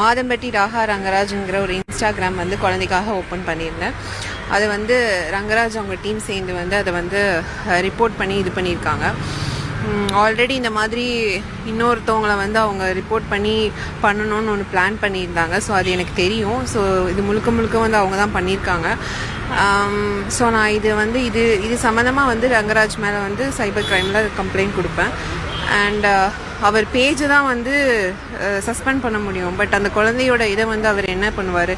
மாதம்பட்டி ராகா ரங்கராஜுங்கிற ஒரு இன்ஸ்டாகிராம் வந்து குழந்தைக்காக ஓப்பன் பண்ணியிருந்தேன். அதை வந்து ரங்கராஜ் அவங்க டீம் சேர்ந்து வந்து அதை வந்து ரிப்போர்ட் பண்ணி இது பண்ணியிருக்காங்க. ஆல்ரெடி இந்த மாதிரி இன்னொருத்தவங்கள வந்து அவங்க ரிப்போர்ட் பண்ணி பண்ணணும்னு ஒன்று பிளான் பண்ணியிருந்தாங்க. ஸோ அது எனக்கு தெரியும். ஸோ இது முழுக்க முழுக்க வந்து அவங்க தான் பண்ணியிருக்காங்க. ஸோ நான் இது வந்து இது இது சம்மந்தமாக வந்து ரங்கராஜ் மேலே வந்து சைபர் க்ரைமில் கம்ப்ளைண்ட் கொடுப்பேன். அண்ட் uh, அவர் பேஜை தான் வந்து uh, சஸ்பெண்ட் பண்ண முடியும். பட் அந்த குழந்தையோட இதை வந்து அவர் என்ன பண்ணுவார்?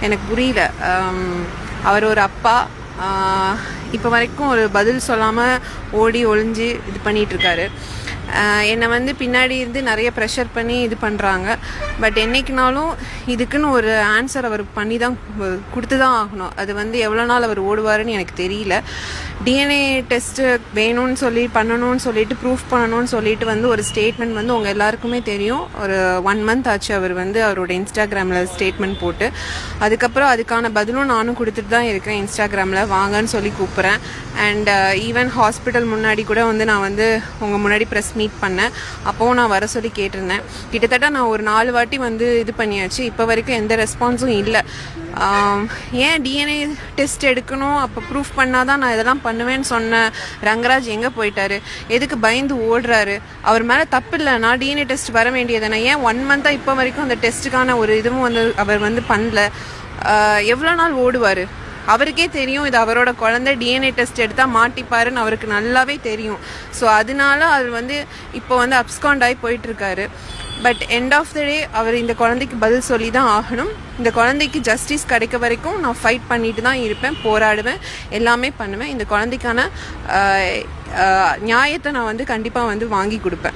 எனக்கு புரியல. Um, அவர் ஒரு அப்பா. Uh, இப்போ வரைக்கும் ஒரு பதில் சொல்லாமல் ஓடி ஒளிஞ்சு இது பண்ணிகிட்டு இருக்காரு. என்னை வந்து பின்னாடி இருந்து நிறைய ப்ரெஷர் பண்ணி இது பண்ணுறாங்க பட் என்னைக்குனாலும் இதுக்குன்னு ஒரு ஆன்சர் அவர் பண்ணி தான் கொடுத்து தான் ஆகணும். அது வந்து எவ்வளோ நாள் அவர் ஓடுவாருன்னு எனக்கு தெரியல. டிஎன்ஏ டெஸ்ட்டு வேணும்னு சொல்லி பண்ணணும்னு சொல்லிட்டு ப்ரூஃப் பண்ணணும்னு சொல்லிட்டு வந்து ஒரு ஸ்டேட்மெண்ட் வந்து உங்கள் எல்லாருக்குமே தெரியும். ஒரு ஒன் மந்த் ஆச்சு அவர் வந்து அவரோட இன்ஸ்டாகிராமில் ஸ்டேட்மெண்ட் போட்டு. அதுக்கப்புறம் அதுக்கான பதிலும் நானும் கொடுத்துட்டு தான் இருக்கிறேன் இன்ஸ்டாகிராமில் வாங்கன்னு சொல்லி கூப்பிட்றேன். அண்ட் ஈவன் ஹாஸ்பிட்டல் முன்னாடி கூட வந்து நான் வந்து உங்கள் முன்னாடி ப்ரெஸ் மீட் பண்ணேன். அப்போவும் நான் வர சொல்லி கேட்டிருந்தேன். கிட்டத்தட்ட நான் ஒரு நாலு வாட்டி வந்து இது பண்ணியாச்சு. இப்போ வரைக்கும் எந்த ரெஸ்பான்ஸும் இல்லை. ஏன் டிஎன்ஏ டெஸ்ட் எடுக்கணும்? அப்போ ப்ரூஃப் பண்ணாதான் நான் இதெல்லாம் பண்ணுவேன்னு சொன்ன ரங்கராஜ் எங்கே போயிட்டாரு? எதுக்கு பயந்து ஓடுறாரு? அவர் மேலே தப்பு இல்லை. நான் டிஎன்ஏ டெஸ்ட் வர வேண்டியதானே ஏன் ஒன் மந்த்தாக இப்போ வரைக்கும் அந்த டெஸ்ட்டுக்கான ஒரு இதுவும் வந்து அவர் வந்து பண்ணல? எவ்வளோ நாள் ஓடுவார்? அவருக்கே தெரியும் இது அவரோட குழந்தை டிஎன்ஏ டெஸ்ட் எடுத்தால் மாட்டிப்பாருன்னு அவருக்கு நல்லாவே தெரியும். ஸோ அதனால அவர் வந்து இப்போ வந்து அப்ஸ்காண்ட் ஆகி போயிட்டுருக்காரு. But end of the day அவர் இந்த குழந்தைக்கு பதில் சொல்லி தான் ஆகணும். இந்த குழந்தைக்கு ஜஸ்டிஸ் கிடைக்க வரைக்கும் நான் ஃபைட் பண்ணிட்டு தான் இருப்பேன் போராடுவேன் எல்லாமே பண்ணுவேன். இந்த குழந்தைக்கான நியாயத்தை நான் வந்து கண்டிப்பாக வந்து வாங்கி கொடுப்பேன்.